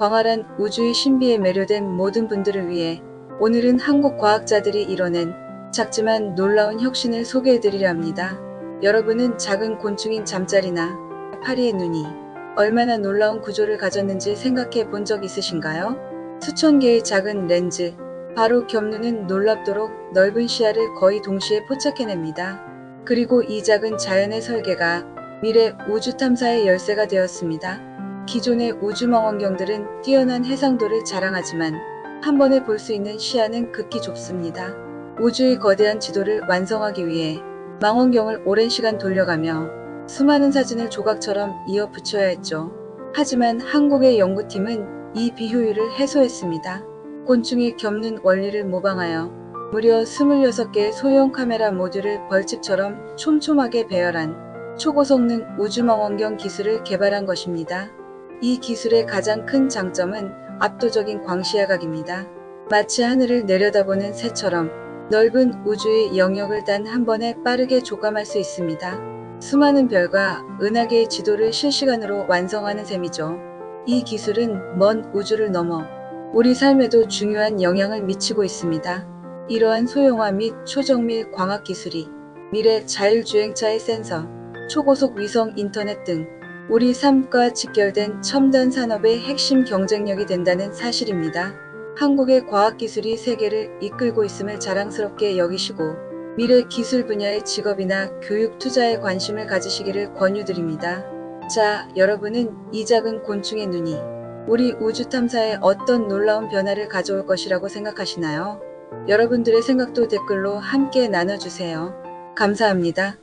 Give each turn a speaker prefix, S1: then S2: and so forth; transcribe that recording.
S1: 광활한 우주의 신비에 매료된 모든 분들을 위해 오늘은 한국 과학자들이 이뤄낸 작지만 놀라운 혁신을 소개해드리려 합니다. 여러분은 작은 곤충인 잠자리나 파리의 눈이 얼마나 놀라운 구조를 가졌는지 생각해 본 적 있으신가요? 수천 개의 작은 렌즈, 바로 겹눈은 놀랍도록 넓은 시야를 거의 동시에 포착해냅니다. 그리고 이 작은 자연의 설계가 미래 우주 탐사의 열쇠가 되었습니다. 기존의 우주망원경들은 뛰어난 해상도를 자랑하지만 한 번에 볼 수 있는 시야는 극히 좁습니다. 우주의 거대한 지도를 완성하기 위해 망원경을 오랜 시간 돌려가며 수많은 사진을 조각처럼 이어 붙여야 했죠. 하지만 한국의 연구팀은 이 비효율을 해소했습니다. 곤충이 겹는 원리를 모방하여 무려 26개의 소형 카메라 모듈을 벌집처럼 촘촘하게 배열한 초고성능 우주망원경 기술을 개발한 것입니다. 이 기술의 가장 큰 장점은 압도적인 광시야각입니다. 마치 하늘을 내려다보는 새처럼 넓은 우주의 영역을 단 한 번에 빠르게 조감할 수 있습니다. 수많은 별과 은하계의 지도를 실시간으로 완성하는 셈이죠. 이 기술은 먼 우주를 넘어 우리 삶에도 중요한 영향을 미치고 있습니다. 이러한 소형화 및 초정밀 광학 기술이 미래 자율주행차의 센서, 초고속 위성 인터넷 등 우리 삶과 직결된 첨단 산업의 핵심 경쟁력이 된다는 사실입니다. 한국의 과학기술이 세계를 이끌고 있음을 자랑스럽게 여기시고 미래 기술 분야의 직업이나 교육 투자에 관심을 가지시기를 권유드립니다. 자, 여러분은 이 작은 곤충의 눈이 우리 우주 탐사에 어떤 놀라운 변화를 가져올 것이라고 생각하시나요? 여러분들의 생각도 댓글로 함께 나눠주세요. 감사합니다.